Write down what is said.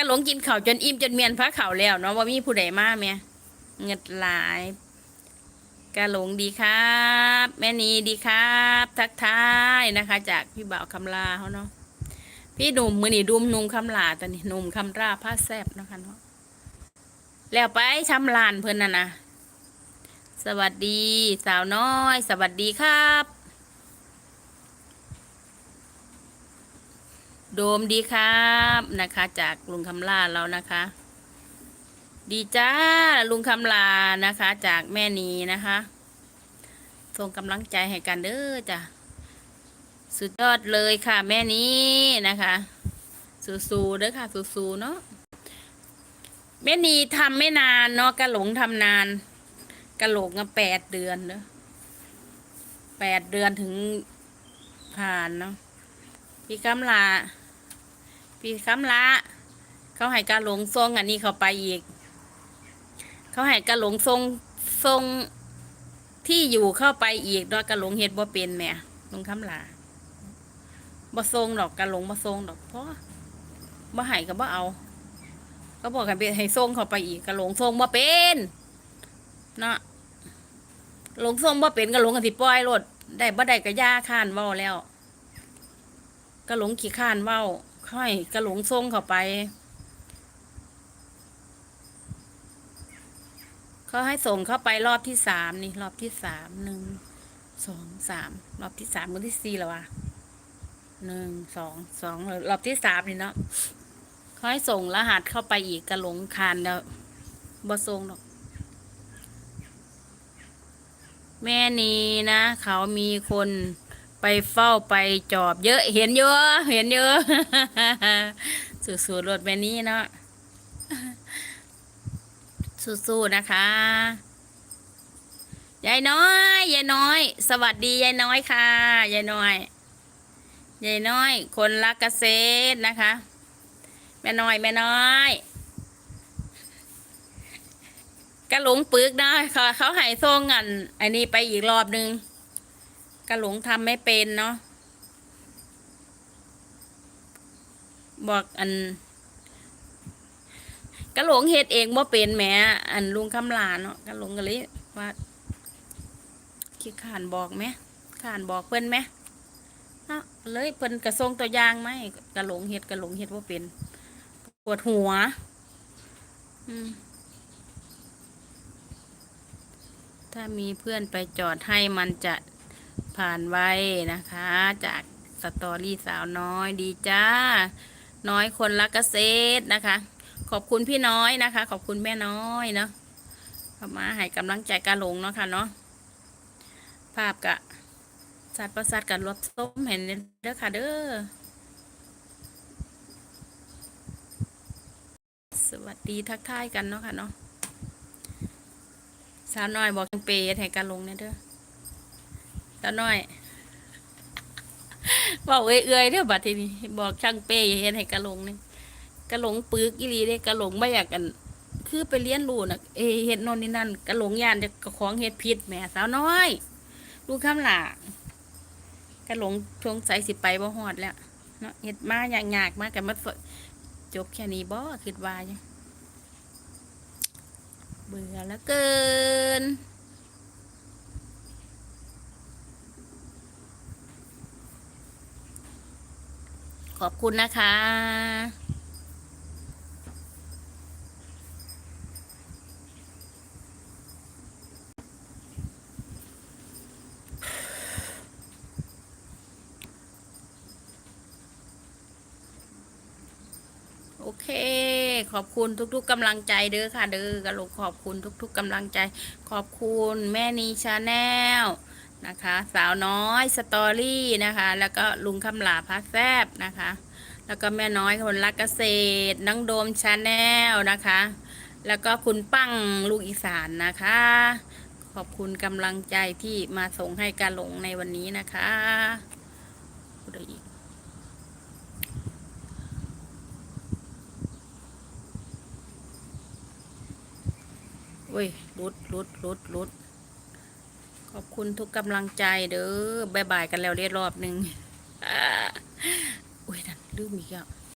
ก็หลงกินข้าวจนอิ่มจนเมียนพระเข่าวแล้วเนาะว่ามีผู้ใดมาแม่เงิดหลายกะหลงดีครับ แม่นีดีครับ ทักทายนะคะ จากพี่บ่าวคำลาเขาเนาะพี่หนุ่มมือนี่ดุมหนุ่มคำลาตอนนี้หนุ่มคำราผ้าแซบนะคะเนาะแล้วไปชำลานเพิ่อนน่ะนะสวัสดี สาวน้อย สวัสดีครับ โดมดีครับนะคะ จากลุงคำลาเรานะคะ ดีจ้าลุงคำลานะคะ จากแม่นีนะคะส่งกำลังใจให้กันเด้อจ้ะสุดยอดเลยค่ะ แม่นี้นะคะสู้ๆเด้อค่ะสู้ๆเนาะแม่นีทำไม่นานเนาะกระหลงทำนานกระโหลกมาแปดเดือนเนาะแปดเดือนถึงผ่านเนาะพี่คำลา พี่คำลาเขาให้กาหลงทรงอันนี้เขาไปอีก เขาให้กาหลงทรงทรงที่อยู่เข้าไปอีกด้วยกาหลงเฮ็ดบ่เป็นแม่ลงคำลาบ่ทรงดอกกาหลงบ่ทรงดอกเพราะบ่ให้ก็บ่เอา ก็บอกกันไปให้ทรงเข้าไปอีกกาหลงทรงบ่เป็นเนาะหลงทรงบ่เป็นกาหลงกันสิปล่อยรถได้บ่ได้ก็ย่าข้านเว้าแล้วกระหลงขี้ข้านเว้า ค่อยกระหลงทรงเข้าไป เขาให้ส่งเข้าไปรอบที่สามนี่ รอบที่สามหนึ่งสองสามรอบที่สามรอบที่สี่แล้ววะหนึ่งสองสองรอบที่สามนี่เนาะเขาให้ส่งรหัสเข้าไปอีกกระหลงคานแล้วบ่ทรงหรอกแม่นีนะ เขามีคน ไปเฝ้าไปจอบเยอะเห็นเยอะ เห็นเยอะ สู้ๆรถแม่นี้เนาะสู้ๆนะคะยายน้อยยายน้อย สวัสดียายน้อยค่ะยายน้อยยายน้อย คนรักเกษตรนะคะ แม่น้อยแม่น้อยกระหลงปึกนะเขาเขาใหายส่งอันอันนี้ไปอีกรอบนึง กระหลงทำไม่เป็นเนาะบอกอันกระหลงเฮ็ดเองบ่เป็นแหมอันลุงคำลาเนาะกระหลงก็เลยว่าขี้ขานบอกไหมขานบอกเพิ่อนไหมเนาะเลยเพิ่นกระทรงตัวอย่างไหมกระหลงเฮ็ดกระหลงเฮ็ดบ่เป็นปวดหัว อืมถ้ามีเพื่อนไปจอดให้มันจะ ผ่านไวนะคะ จากสตอรี่สาวน้อยดีจ้า น้อยคนรักเกษตรนะคะ ขอบคุณพี่น้อยนะคะ ขอบคุณแม่น้อยเนาะเข้ามาให้กำลังใจกาหลงเนาะค่ะเนาะภาพกะสัตว์ประสาทกับรถส้มเห็นเด้อค่ะเด้อสวัสดีทักทายกันเนาะค่ะเนาะสาวน้อยบอกจังเปย์ให้กันลงเนี่ยเด้อ สาวน้อยบอกเอ้ยเอ้ยเด้อบัดทีนี้บอกช่างเปย์เฮ็ดให้กันลงเนี่ยกระหลงปึกอีหลีเด้กระหลงไม่อยากกัน คือไปเรียนรู้น่ะเอเฮ็ดนนนี่นั่นกระหลงยานจะกระของเฮ็ดผิดแหม่สาวน้อยลูกคำหล่ากระหลงชงใสสิไปบ่ฮอดแล้วเนาะเฮ็ดมาอยากๆมากันมาฝึกจบแค่นี้บ่คิดว่ายู่เบื่อแล้วเกิน ขอบคุณนะคะโอเค ขอบคุณทุกๆกำลังใจเด้อค่ะ เด้อกระโหลกขอบคุณทุกๆกำลังใจ ขอบคุณแม่นีชาแนล นะคะ สาวน้อยสตอรี่นะคะ แล้วก็ลุงคำหลาพาแซบนะคะ แล้วก็แม่น้อยคนรักเกษตรนังโดมชาแนลนะคะ แล้วก็คุณปั้งลูกอีสานนะคะ ขอบคุณกำลังใจที่มาส่งให้กาหลงในวันนี้นะคะอะไรอีกโอ้ยรุดรุดรุดรุด ขอบคุณทุกกำลังใจเด้อบายบายกันแล้วเรียรอบหนึ่งอุ้ยนั่นลืมอีกอะ